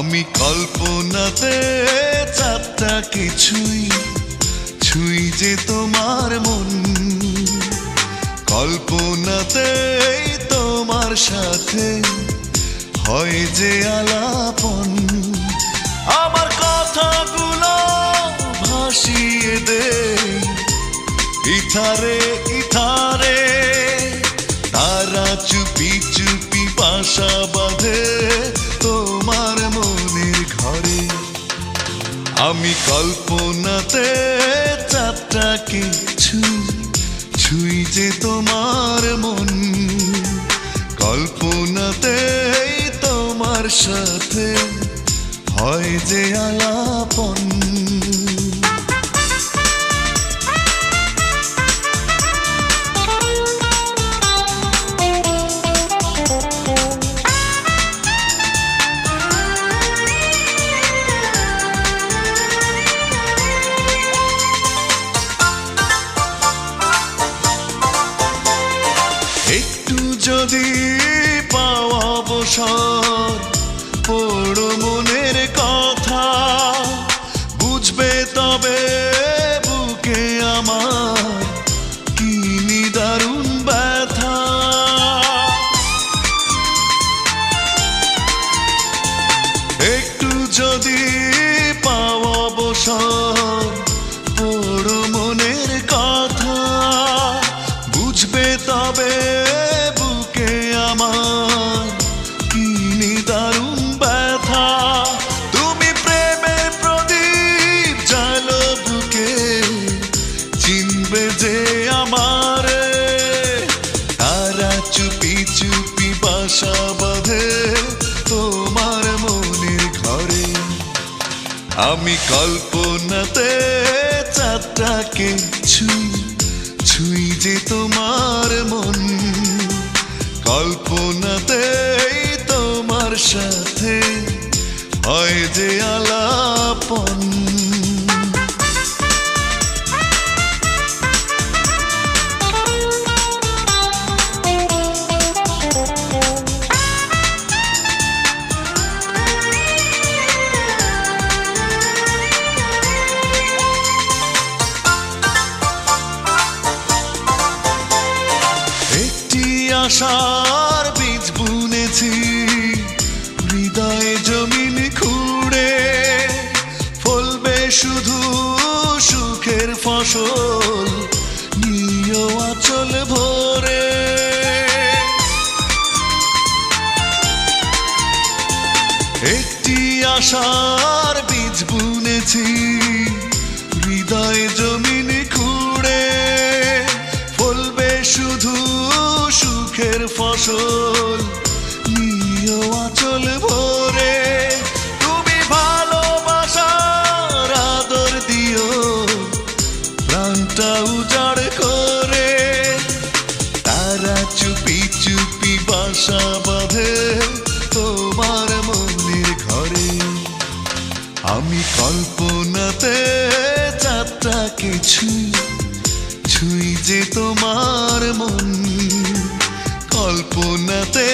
আমি কল্পনাতে চারটা কিছুই ছুঁই যে তোমার মন। কল্পনাতে তোমার সাথে হয় যে আলাপন। আমার কথাগুলো ভাসিয়ে দে। ইথারে ইথারে, তারা চুপি চুপি বাসা বাঁধে। আমি কল্পনাতে চারটা কিছু ছুই যে তোমার মন। কল্পনাতে তোমার সাথে হয় যে আলাপন। যদি পাওয়া অবসর। পড়ো মনের কথা, বুঝবে তবে বুকে আমার কি নিদারুণ ব্যথা। একটু যদি পাওয়া অবসর, পড়ো মনের কথা, বুঝবে তবে বাসা বাঁধে তোমার মনের ঘরে। আমি কল্পনাতে চারটাকে ছুঁই ছুঁই যে তোমার মন। কল্পনাতে তোমার সাথে হয় যে আলাপন। আশার বীজ বুনেছি, হৃদয়ে জমিন খুঁড়ে, ফলবে শুধু সুখের ফসল নিয় আচল ভরে। একটি আশার বীজ বুনেছি, হৃদয়ে জমিন ফসল নিয় আচল ভরে, তুমি ভালোবাসার আদর দিও, প্রাণটা উজাড় করে। তারা চুপি চুপি বাসা বাঁধে তোমার মনের ঘরে। আমি কল্পনাতে চারটা কিছু ছুঁই যে তোমার মন। কল্পনাতে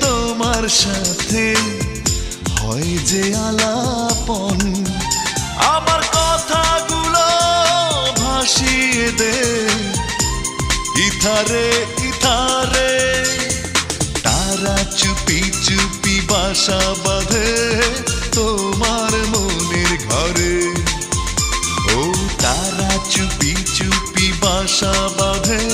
তোমার সাথে হয় যে আলাপন। আমার কথাগুলো ভাসিয়ে দে। ইথারে ইথারে, তারা চুপি চুপি বাসা বাঁধে তোমার মনের ঘরে। ও তারা চুপি চুপি বাসা বাঁধে